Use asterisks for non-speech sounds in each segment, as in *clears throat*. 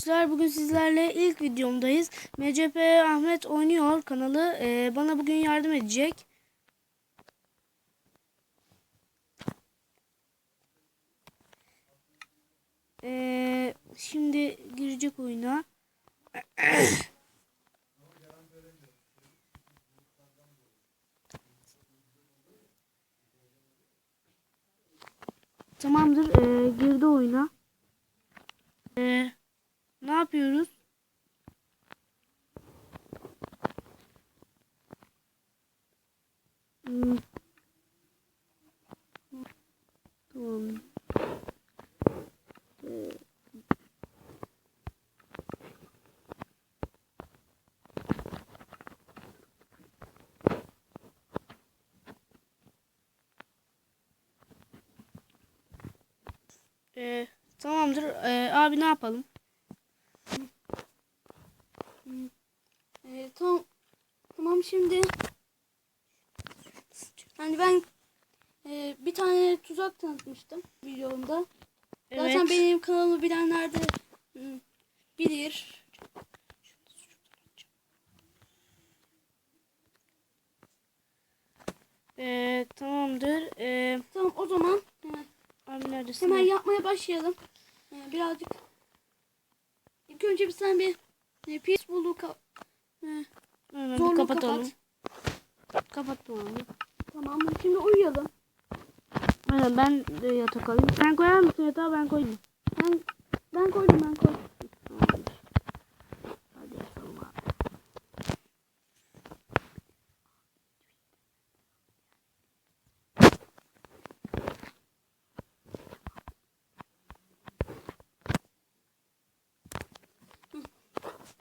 Arkadaşlar bugün sizlerle ilk videomdayız. MCP Ahmet oynuyor kanalı Ee, bana bugün yardım edecek. Ee, şimdi girecek oyuna. *coughs* Tamamdır. ee, girdi oyuna. Ee, yapıyoruz? Hmm. Tamam. Ee, tamamdır. Ee, abi ne yapalım? Ee, tamam. Tamam şimdi. Hani ben e, bir tane tuzak tanıtmıştım videomda. Zaten benim kanalımı bilenler de bilir. Ee, tamamdır. Ee, Tamam o zaman hemen, abi neredesin? hemen yapmaya başlayalım. Ee, birazcık. İlk önce bir sen bir e, peaceful'u ka- e, Hemen bir zorluğu kapatalım. kapat. Kapattım. Tamam şimdi uyuyalım. Aynen ben de yatak alayım. Sen koyar mısın yatağı ben koyayım. Ben ben koydum ben koydum. Tamamdır.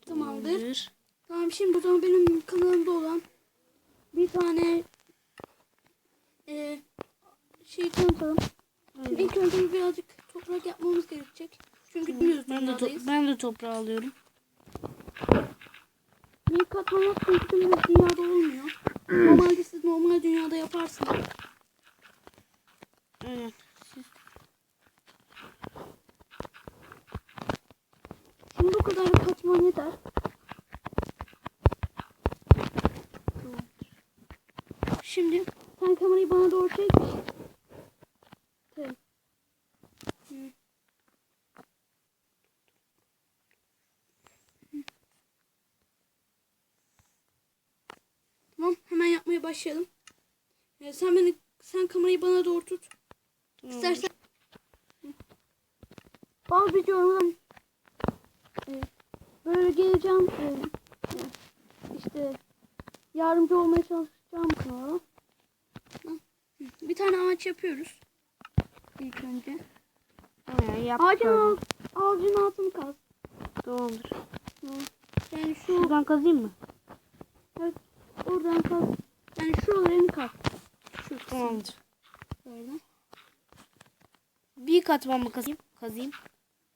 Tamamdır. Şimdi o zaman benim kanalımda olan bir tane e, şey tanıtalım. Aynen. İlk önce birazcık toprak yapmamız gerekecek. Çünkü bilmiyoruz Ben de, to- ben de toprağı alıyorum. Bir yaptığım bütün dünyada olmuyor. Normalde siz normal dünyada yaparsınız. Aynen. Siz Şimdi bu kadar katman yeter. Şimdi bana doğru çek. Tamam. Hemen yapmaya başlayalım. Ee, sen beni sen kamerayı bana doğru tut. tamam. İstersen bazı videolarımda e, böyle geleceğim e, e, işte yardımcı olmaya çalışacağım kanala. Tane ağaç yapıyoruz. İlk önce. Aynen yap. Ağacın, alt, ağacın altını kaz. Tamamdır. Yani şu Şuradan kazayım mı? oradan kaz. Yani şuralarını kaz. Şu Tamamdır. Böyle. Bir katman mı kazayım? Kazayım.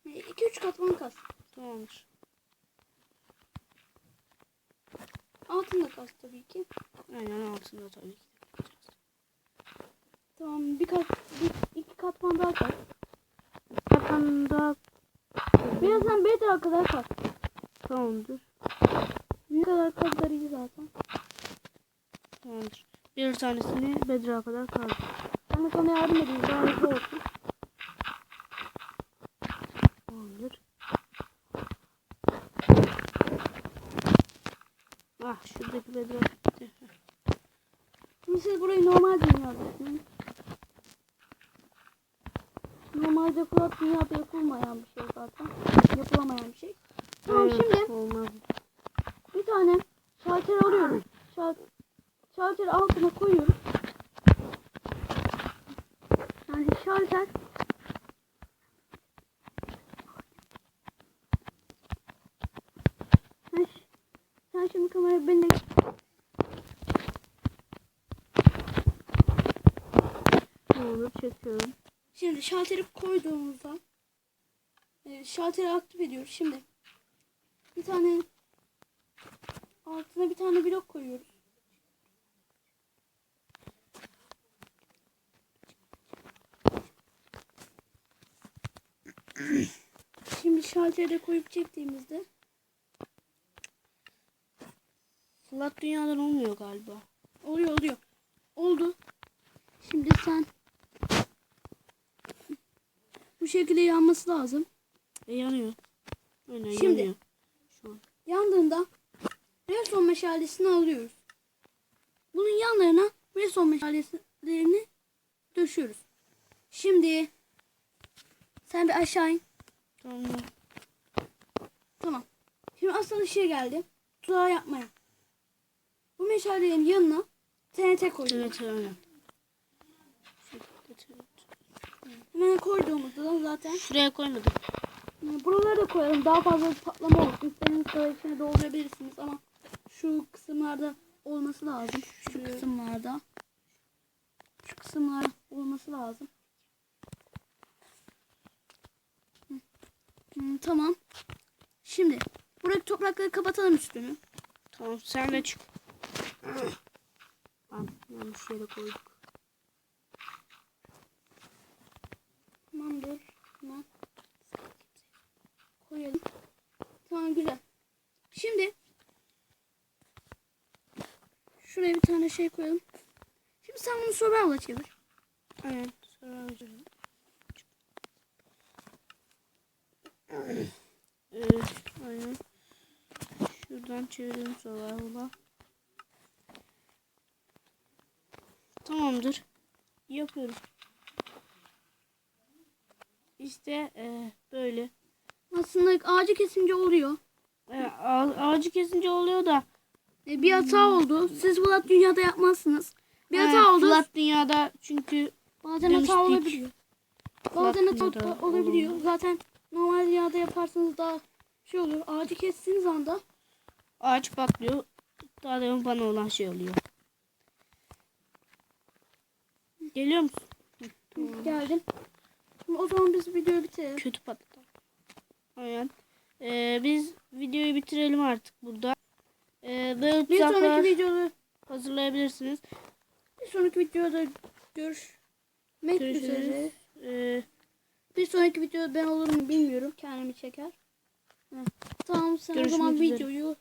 2-3 katman kaz. Tamamdır. Altını da kaz tabii ki. Aynen altında tabii ki. Tamam bir kat, bir, iki katman daha kaz. Katman da Birazdan bedrock'a kadar kaz. tamamdır. Ne kadar kazlar iyi zaten. Tamamdır. Bir tanesini bedroğa kadar kazdım. Ben sana yardım edeyim. Daha hızlı olsun. Tamamdır. Ah şuradaki bedroğa gitti. Şimdi burayı normal dünyada düşünün. Flat dünyada yapılmayan bir şey zaten. Yapılamayan bir şey. Tamam Evet, şimdi Olmaz. bir tane şalter alıyoruz. Şal şalteri altına koyuyoruz. Yani şalter sen, şimdi kamerayı benimle Tamamdır çekiyorum. Şimdi şalteri koyduğumuzda e, şalteri aktif ediyoruz. Şimdi bir tane altına bir tane blok koyuyoruz. Şimdi şalteri koyup çektiğimizde Flat dünyadan olmuyor galiba. oluyor oluyor. Oldu. Şimdi sen bu şekilde yanması lazım. E yanıyor. Aynen Şimdi. yanıyor. Şu an. Yandığında redstone meşalesini alıyoruz. Bunun yanlarına redstone meşalelerini döşüyoruz. Şimdi sen bir aşağı in. Tamam. Tamam. Şimdi asıl işe geldi. Tuzağı yapmaya. Bu meşalelerin yanına TNT koyuyoruz. Evet aynen. Hemen koyduğumuzda da zaten Şuraya koymadım. Yani buraları da koyalım. Daha fazla patlama olsun. İstediğiniz kadar içine doldurabilirsiniz ama şu kısımlarda olması lazım. Şu kısımlarda. Şu kısımlar olması lazım. Hı, tamam. Şimdi buradaki toprakları kapatalım üstünü. Tamam sen de çık. Abi yanlış yere koyduk. Tamamdır. Tamam. Koyalım. Tamam güzel. Şimdi şuraya bir tane şey koyalım. Şimdi sen bunu survival'a çevir. Aynen. Sonra hocam. *clears throat* Evet, aynen. Şuradan çevirelim survival'a. Tamamdır. Yapıyoruz. İşte e, böyle. Aslında ağacı kesince oluyor. E, ağa- ağacı kesince oluyor da. E, bir hata oldu. Siz Vlad dünyada yapmazsınız. Bir hata oldu. Flat dünyada çünkü Bazen demiştik. hata olabiliyor. Bazen hata olabiliyor. olur. Zaten normal dünyada yaparsanız daha şey oluyor. Ağacı kestiğiniz anda ağaç patlıyor. Daha demin bana olan şey oluyor. Geliyor musun? geldim. Şimdi o zaman biz videoyu bitirelim. Kötü patladı. Aynen. Ee, biz videoyu bitirelim artık burada. Ee, böyle Bir sonraki videoda hazırlayabilirsiniz. bir sonraki videoda görüşmek Görüşürüz. üzere. Ee, Bir sonraki videoda ben olur mu bilmiyorum. Kendimi çeker. Hı. Tamam sen o Görüşmek zaman üzere. videoyu